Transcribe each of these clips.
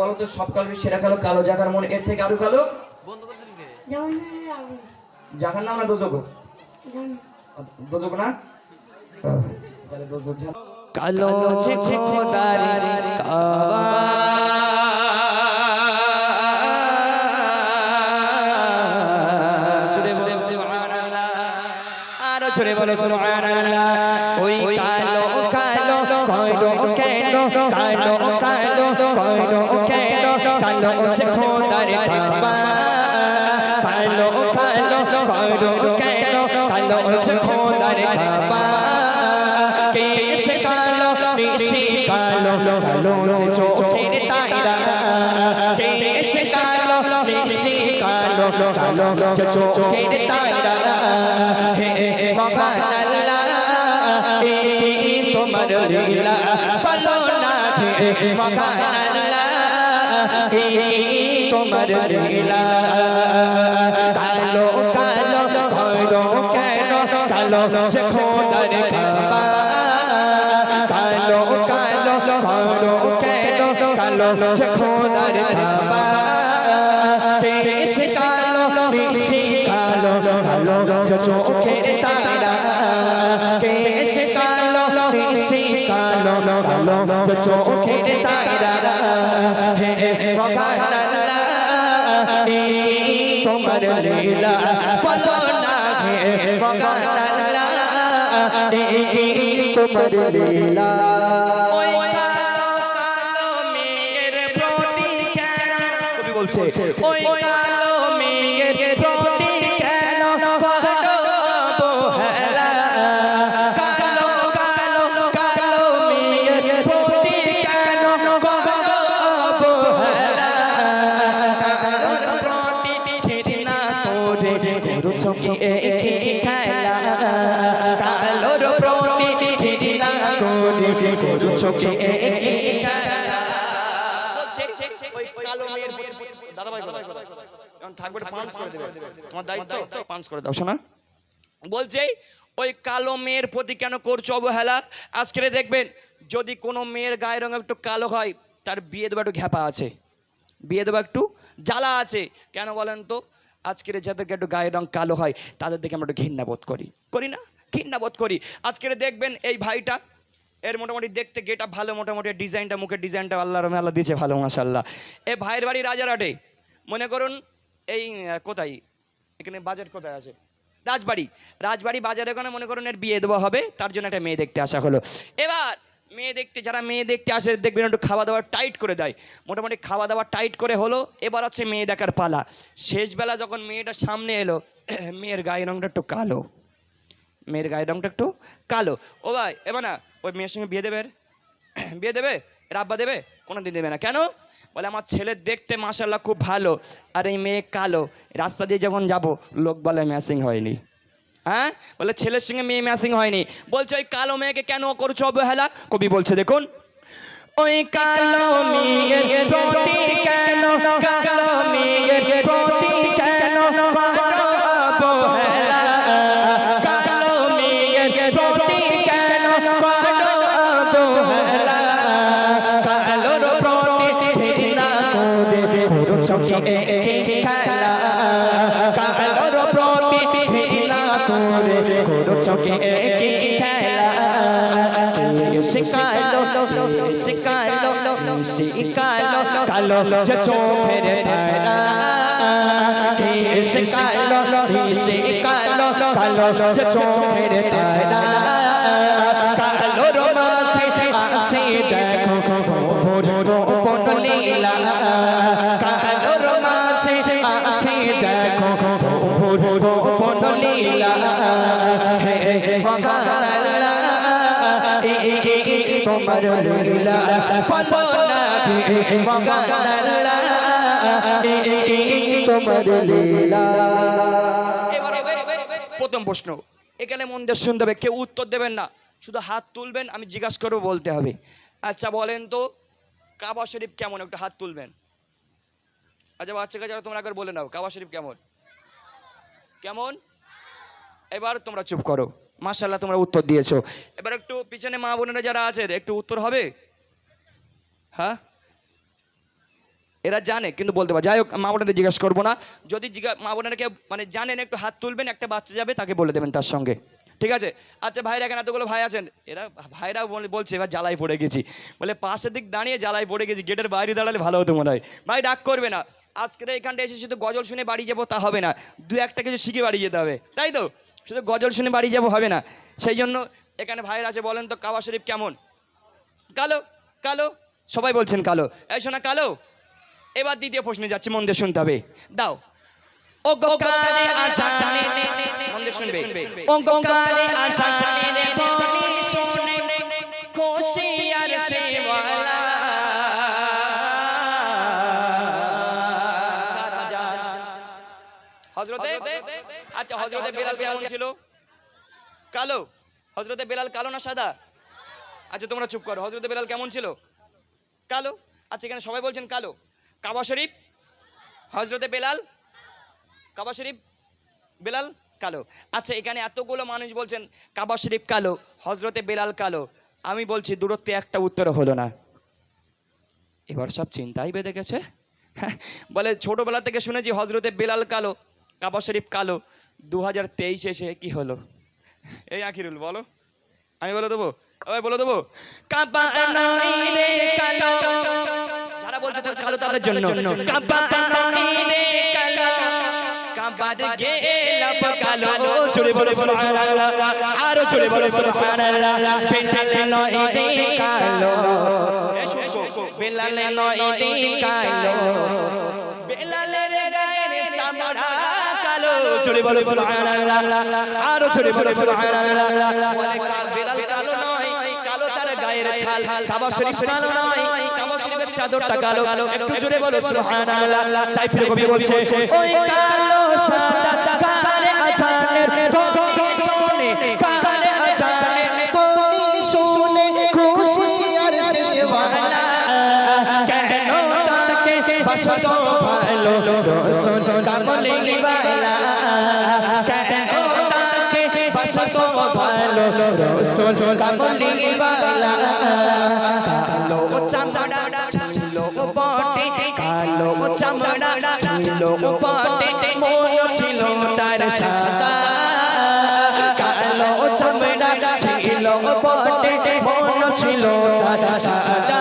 বলো তো সব কালো সেরা কালো কালো জাকার মনে এর থেকে আরও কালো? জাকার নাম না দোজক? দোজক না? তাহলে দোজক কালো খোদার কাবা। জোরে বলে সুবহানাল্লাহ আরও জোরে বলে সুবহানাল্লাহ। ওই কালো যে খোদার কাবা কালো কালো কইরো কেন কালো যে খোদার কাবা কেশ কালো নিশি কালো কালো যে চোখের তাইরা কেশ কালো নিশি কালো কালো যে চোখের তাইরা হে মহান আল্লাহ এই তোমার লীলা বলো না হে মহান আল্লাহ এই তোমার লীলা। কালো কালো কইরো কেন? কালো যে খোদার কাবা। কালো কালো কালো কেন? কালো যে খোদার কেশ কালো কালো কালো চোখের তারা। কেশ কালো কালো কালো চোখের তারা। তোমার লীলা বলো না হে তোমার লীলা বলছে ওই কালো শোনা বলছে ওই কালো মেয়ের প্রতি কেন করছ অবহেলা আজকে দেখবেন যদি কোনো মেয়ের গায়ের রঙ একটু কালো হয় তার বিয়ে দেওয়া একটু ঘ্যাপা আছে বিয়ে দেওয়া একটু জ্বালা আছে কেন বলেন তো আজকের যাদেরকে একটু গায়ের রং কালো হয় তাদের দেখে আমরা একটু ঘৃণা বোধ করি করি না ঘৃণা বোধ করি আজকের দেখবেন এই ভাইটা এর মোটামুটি দেখতে গেটা ভালো, মোটামুটি ডিজাইনটা মুখের ডিজাইনটা আল্লাহ রমে আল্লাহ দিয়েছে ভালো মাসাল্লাহ এ ভাইয়ের বাড়ি রাজারহাটে। মনে করুন এই কোথায়? এখানে বাজার কোথায় আছে? রাজবাড়ি। রাজবাড়ি বাজারে ওখানে মনে করুন এর বিয়ে দেওয়া হবে, তার জন্য একটা মেয়ে দেখতে আসা হলো। এবার মেয়ে দেখতে, যারা মেয়ে দেখতে আসে, দেখবেন একটু খাওয়া দাওয়া টাইট করে দেয়। মোটামুটি খাওয়া দাওয়া টাইট করে হলো, এবার হচ্ছে মেয়ে দেখার পালা। শেষবেলা যখন মেয়েটা সামনে এলো, মেয়ের গায়ের রঙটা একটু কালো। মেয়ের গায়ের রঙটা একটু কালো। ও ভাই, এবার না ওই মেয়ের সঙ্গে বিয়ে দেবে? বিয়ে দেবে? এর আব্বা দেবে? কোনো দিন দেবে না। কেন? বলে, আমার ছেলে দেখতে মাসাল্লাহ খুব ভালো। আর এই মেয়ে কালো। রাস্তা দিয়ে যখন যাব, লোক বলে, ম্যাচিং হয়নি। হ্যাঁ? বলে, ছেলের সঙ্গে মেয়ে ম্যাচিং হয়নি। বলছে, ওই কালো মেয়েকে কেন করছ অবহেলা? কবি বলছে, দেখুন। ওই কালো মেয়ের প্রতি কেন কালো মেয়ের প্রতি করছ কি এই খেলা কালোর প্রতি ঘৃণা করে করছ কি এই খেলা শিকালো শিকালো শিকালো কালো যে চোখের কে শিকালো শিকালো কালো যে চোখের তারা কালোর মাঝে আছে দেখো ভোর গোপন লীলা প্রথম প্রশ্ন। এখানে মন দিয়ে শুনতে হবে, কেউ উত্তর দেবেন না। শুধু হাত তুলবেন, আমি জিজ্ঞাসা করব, বলতে হবে। আচ্ছা বলেন তো, কাবা শরীফ কেমন? একটা হাত তুলবেন। আচ্ছা বাচ্চা কাছে তোমরা একবার বলে নাও, কাবা শরীফ কেমন? কেমন? এবার তোমরা চুপ করো। মাশাল্লাহ তোমরা উত্তর দিয়েছ। এবার একটু পিছনে মা বোনেরা যারা আছে, একটু উত্তর হবে? হ্যাঁ? এরা জানে, কিন্তু বলতে পারে। যাই হোক, মা বোনেদের জিজ্ঞাসা করব না। যদি মা বোনেরা কেউ মানে জানেন, একটু হাত তুলবেন, একটা বাচ্চা যাবে, তাকে বলে দেবেন তার সঙ্গে। ঠিক আছে? আচ্ছা ভাইরা এখানে এতগুলো ভাই আছেন। এরা, ভাইরা বলে- বলছে, এবার জ্বালাই পড়ে গেছি। বলে, পাশের দিক দাঁড়িয়ে জ্বালাই পড়ে গেছি, গেটের বাইরে দাঁড়ালে ভালো হতো মনে হয়। ভাই ডাক করবে না। আজকের এখানটা এসে শুধু গজল শুনে বাড়ি যাব, তা হবে না। দু একটা কিছু শিখে বাড়ি যেতে হবে। তাই তো? শুধু গজল শুনে বাড়ি যাব হবে না। সেই জন্য এখানে ভাইয়ের আছে বলেন তো কাবা শরীফ কেমন? কালো কালো সবাই বলছেন কালো। এই শোনা কালো এবার দ্বিতীয় প্রশ্নে যাচ্ছি মন দিয়ে শুনতে হবে। দাও। ও গো কানে আজানে মন দিয়ে শুনবে। ও গো কানে হজরতে আচ্ছা হজরতে বেলাল কেমন ছিল? কালো। হজরতে বেলাল কালো না সাদা? আচ্ছা তোমরা চুপ করো। হজরতে বেলাল কেমন ছিল? কালো। আচ্ছা এখানে সবাই বলছেন কালো। কাবা শরীফ? হজরতে বেলাল? কাবা শরীফ? বেলাল কালো। আচ্ছা এখানে এতগুলো মানুষ বলছেন কাবা শরীফ কালো হজরতে বেলাল কালো। আমি বলছি দূরত্বে একটা উত্তর হলো না। এবার সব চিন্তাই বেঁধে গেছে। হ্যাঁ, বলে ছোটবেলা থেকে শুনেছি হজরতে বেলাল কালো। কাবা শরীফ কালো দু হাজার তেইশ এসে কি হলো? এই আখিরুল, বলো। আমি বলে দেবো? বলে দেবো? যারা বলছে কালো তাদের জন্য। কালো বলো আরও চলে বলো বলে, কাল বেলাল কালো নয়, কালো তার গায়ের ছাল। কাবা শরীফ কালো নয়, কাবা শরীফের চাদরটা কালো। একটু জোরে বলো, সুবহানাল্লাহ। তাই ফিরে কবি বলছে, ওই কালো সাদা কালে আজানের ধ্বনি শুনে রসুল কামলিওয়ালা কালো চামড়া ছিল বটে কালো চামড়া ছিল বটে মন ছিল তার সাদা কালো চামড়া ছিল বটে মন ছিল তার সাদা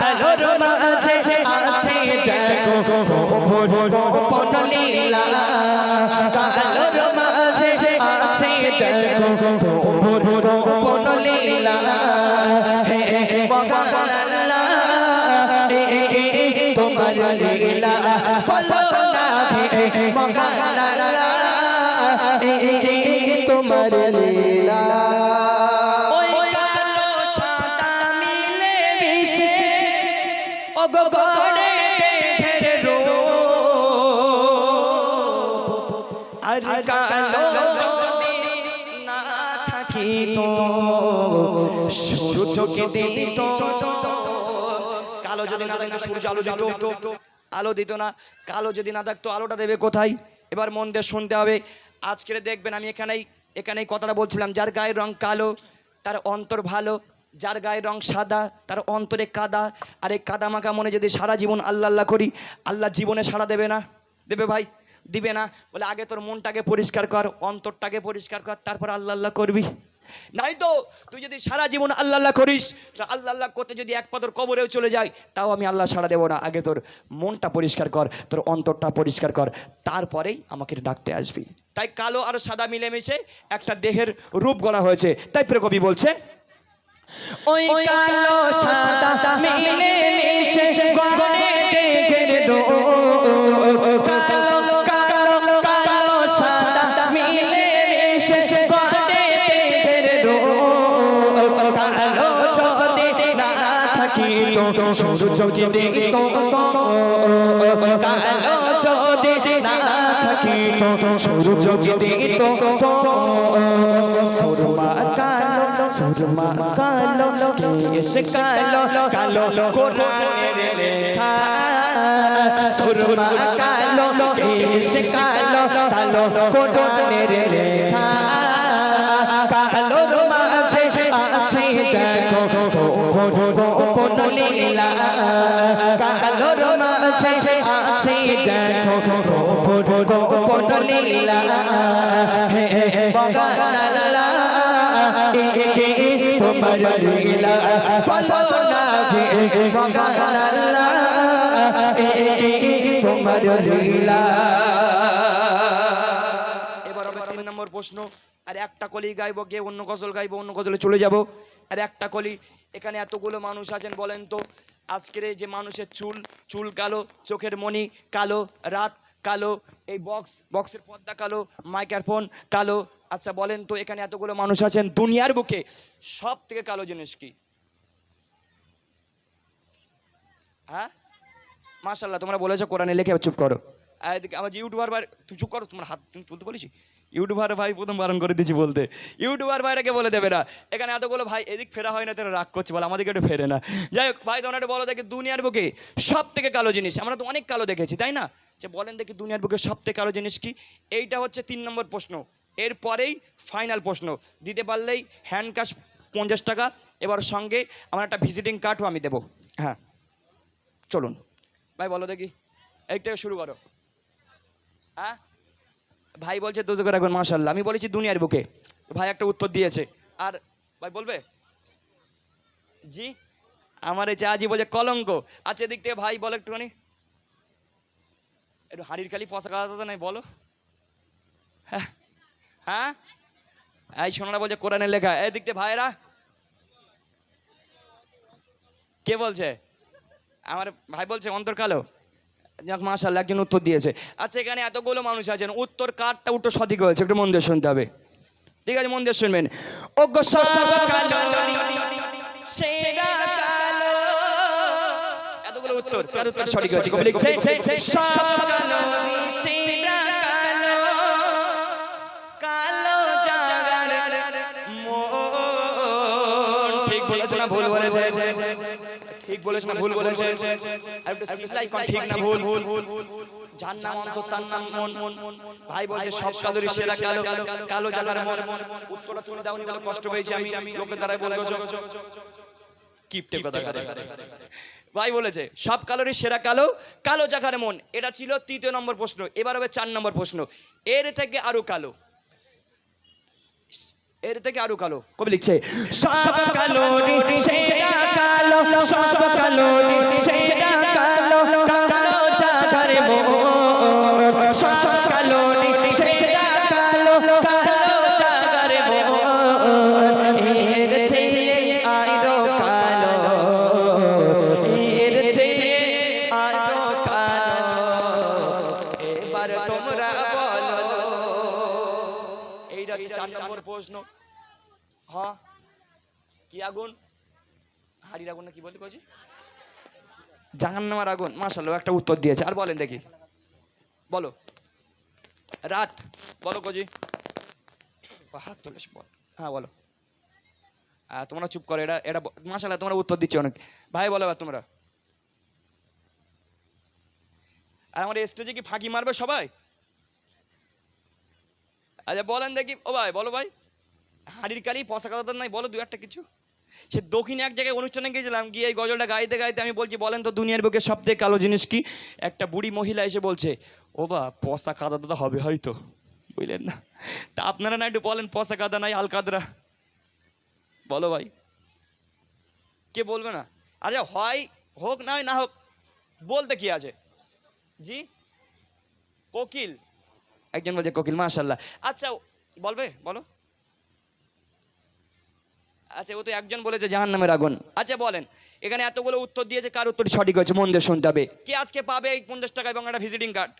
কালোর মাঝে আছে, দেখো গোপন লীলা। এ এ এ তোমার লীলা। ওই কালো সাদা মিলে মিশে ও ঘেরে রো আর কালো যদি না থাকিত সূর্য দিত কালো যদি না থাকতো সূর্য আলো দিত। আলো দিত না, কালো যদি না থাকতো আলোটা দেবে কোথায়? এবার মন দিয়ে শুনতে হবে। আজকের দেখবেন আমি এখানেই এখানেই কথাটা বলছিলাম, যার গায়ের রং কালো, তার অন্তর ভালো, যার গায়ের রং সাদা, তার অন্তরে কাদা, আর এই কাদা মাখা মনে যদি সারা জীবন আল্লাহ আল্লাহ করি, আল্লাহ জীবনে সারা দেবে না, দেবে ভাই, দিবে না। বলে আগে তোর মনটাকে পরিষ্কার কর, অন্তরটাকে পরিষ্কার কর, তারপর আল্লাহ আল্লাহ করবি। নাই তো তুই যদি সারা জীবন আল্লাহ আল্লাহ করিস, তো আল্লাহ আল্লাহ করতে যদি এক পাতর কবরেও চলে যায়, তাও আমি আল্লাহ সাড়া দেবো না। আগে তোর মনটা পরিষ্কার কর, তোর অন্তরটা পরিষ্কার কর, তারপরেই আমাকে ডাকতে আসবি। তাই কালো আর সাদা মিলেমিশে একটা দেহের রূপ গড়া হয়েছে। তাই কবি বলছে, ওই কালো সাদা মিলে মিশে গড়ে দেখের দো সূর্য যদি তো কালো যদি না থাকি তো সূর্য যদি তো সুরমা কালো সুরমা কালো, কেশ কালো কালো কোরআনের লেখা। সুরমা কালো, কেশ কালো কালো কোরআনের লেখা। কালোর মাঝে আছে, দেখো এবার হবে তিন নম্বর প্রশ্ন আর একটা কলি গাইবো গিয়ে অন্য গজল গাইবো অন্য গজলে চলে যাব আর একটা কলি, এখানে এতগুলো মানুষ আছেন বলেন তো। আজকের এই যে মানুষের চুল চুল কালো, চোখের মণি কালো, রাত কালো, এই বক্স, বক্সের পর্দা কালো মাইক্রোফোন কালো। আচ্ছা বলেন তো, এখানে এতগুলো মানুষ আছেন, দুনিয়ার বুকে সব থেকে কালো জিনিস কি? হ্যাঁ? মাশাল্লাহ তোমরা বলেছ কোরআনে লেখে চুপ করো। আমার ইউটিউবার তুমি চুপ করো, তোমার হাত তুমি তুলতে বলেছি ইউটিউবার ভাই প্রথম বারণ করে দিয়েছি বলতে। ইউটিউবার ভাইরাকে বলে দেবে না। এখানে এতগুলো ভাই, এদিক ফেরা হয় না, তারা রাগ করছে বলে আমাদেরকে একটু ফেরে না। যাই হোক, ভাই, তোমরা বলো দেখি দুনিয়ার বুকে সব থেকে কালো জিনিস। আমরা তো অনেক কালো দেখেছি, তাই না? যে বলেন দেখি দুনিয়ার বুকে সব থেকে কালো জিনিস কি? এইটা হচ্ছে তিন নম্বর প্রশ্ন। এরপরেই ফাইনাল প্রশ্ন। দিতে পারলেই হ্যান্ড ক্যাশ পঞ্চাশ টাকা। এবার সঙ্গে আমার একটা ভিজিটিং কার্ডও আমি দেবো। হ্যাঁ চলুন। ভাই, বলো দেখি। এই থেকে শুরু করো। হ্যাঁ? ভাই বলছে দুজো করে রাখবেন মাশাল্লাহ আমি বলেছি, দুনিয়ার বুকে। ভাই একটা উত্তর দিয়েছে। আর ভাই বলবে? জি? আমার এই চাজি বলছে কলঙ্ক। আচ্ছা এদিক থেকে ভাই বলো একটুখানি। একটু হাড়ির খালি কথা তো নাই, বলো। হ্যাঁ হ্যাঁ? এই সোনারা বলছে, কোরআনের লেখা। এদিক থেকে ভাইরা কে বলছে? আমার ভাই বলছে, অন্তর কালো। যাক মাশাল্লাহ একজন উত্তর দিয়েছে। আচ্ছা এখানে এতগুলো মানুষ আছেন উত্তর কারটা উত্তর সঠিক হয়েছে একটু মন দিয়ে শুনতে হবে। ঠিক আছে মন দিয়ে শুনবেন। ও এতগুলো উত্তর উত্তর সঠিক হয়েছে কবি লিখছে ঠিক বলেছে না ভুল বলেছে? ঠিক বলেছে না ভুল বলেছে। আর একটু কোন ঠিক না ভুল। ভুল। যার নাম অন্তর তার নাম মন। মন ভাই বলছে সব কালোরই সেরা কালো। কালো জাগার মন। উত্তরটা তুমি দাওনি বলে কষ্ট পেয়েছি আমি। লোকের দ্বারাই বলব কিপটে কথা ভাই বলেছে সব কালোরই সেরা কালো কালো জাগার মন। এটা ছিল তৃতীয় নম্বর প্রশ্ন এবার হবে চার নম্বর প্রশ্ন। এর থেকে আরও কালো। এর থেকে আরও কালো। কবি লিখছে সব সেরা হাড়ির আগুন না কি বলি কছি জাহান্নামার আগুন মাশাল্লাহ একটা উত্তর দিয়েছে। আর বলেন দেখি। বলো। রাত। বলো কজি। হাত তুলেছে বল। হ্যাঁ বলো। তোমরা চুপ করো, এটা এটা মাশাল্লাহ তোমরা উত্তর দিচ্ছ অনেক। ভাই, বলো এবার তোমরা। আর আমার স্টেজে কি ফাঁকি মারবে সবাই? আচ্ছা বলেন দেখি। ও ভাই, বলো ভাই। হাড়ির কালি পশা কথা নাই, বলো দু একটা কিছু। সে দক্ষিণে এক জায়গায় অনুষ্ঠানে গিয়েছিলাম, গিয়ে এই গজলটা গাইতে গাইতে আমি বলছি, বলেন তো দুনিয়ার বুকে সবথেকে কালো জিনিস কি? একটা বুড়ি মহিলা এসে বলছে, ও বা পশা কাদা দাদা হবে হয়তো। বুঝলেন না? তা আপনারা না একটু বলেন পশা কাদা নাই আলকাদরা বলো ভাই। কে বলবে না? আচ্ছা হয় হোক না হয় না হোক, বলতে কি আছে? জি? কোকিল। একজন বলছে, কোকিল মাশাল্লাহ আচ্ছা বলবে, বলো। আচ্ছা ও তো একজন বলেছে জাহান নামের আগুন। আচ্ছা বলেন, এখানে এতগুলো উত্তর দিয়েছে, কার উত্তর সঠিক হয়েছে? মন দিয়ে শুনতে হবে। কে আজকে পাবে এই পঞ্চাশ টাকা এবং একটা ভিজিটিং কার্ড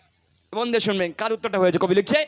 মন দিয়ে শুনবেন, কার উত্তরটা হয়েছে? কবি লিখছে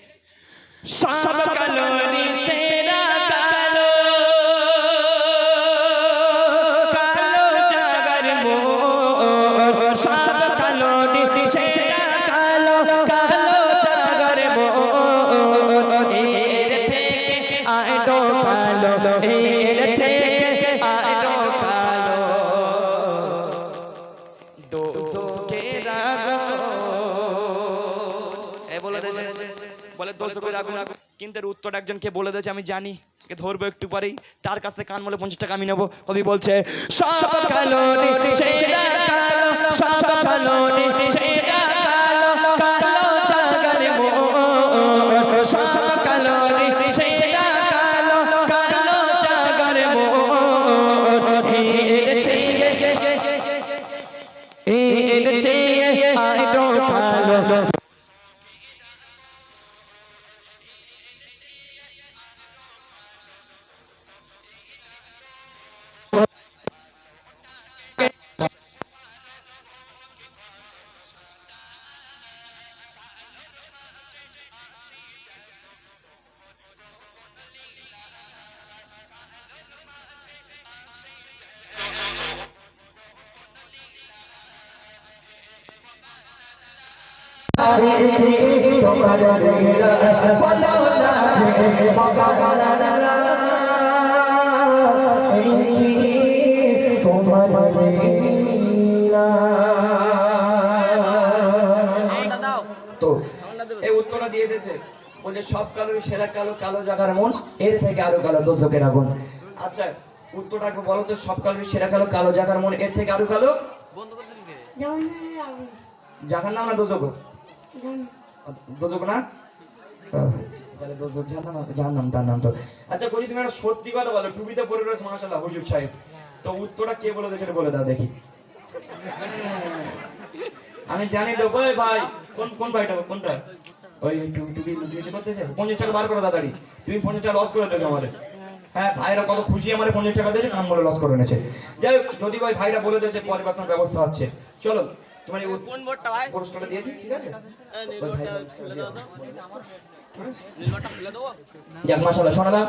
বলে দোষ কিন্তু এর একজনকে বলে দিয়েছে আমি জানি ধরবো একটু পরেই। তার কাছ থেকে কান বলে পঞ্চাশ টাকা আমি নেব। কবি বলছে সব তোমার লীলা বলো না রে মগালা তোমার লীলা তো এই উত্তরটা দিয়ে দিয়েছে। বলে সব কালোর সেরা কালো কালো জাগার মন এর থেকে আরও কালো দোষকের আগুন আচ্ছা উত্তরটা একটু বলো তো সব কালোর সেরা কালো কালো জাগার মন এর থেকে আরও কালো? জাগার নাম না দোজক জাহান্ন দোজক না? আচ্ছা আমি জানি তো। ভাই? কোন কোন কোনটা? ওই পঞ্চাশ বার তুমি লস করে হ্যাঁ ভাইরা কত খুশি আমার পঞ্চাশ টাকা দিয়েছে বলে লস করে এনেছে। যাই যদি ভাই ভাইরা বলে দিয়েছে পরিবর্তন ব্যবস্থা হচ্ছে। চলো। তোমার এই কোন বোর্ডটা ভাই পুরস্কারটা দিয়েছি? ঠিক আছে। ওই ভাই- যাক মাশাআল্লাহ শোনালাম।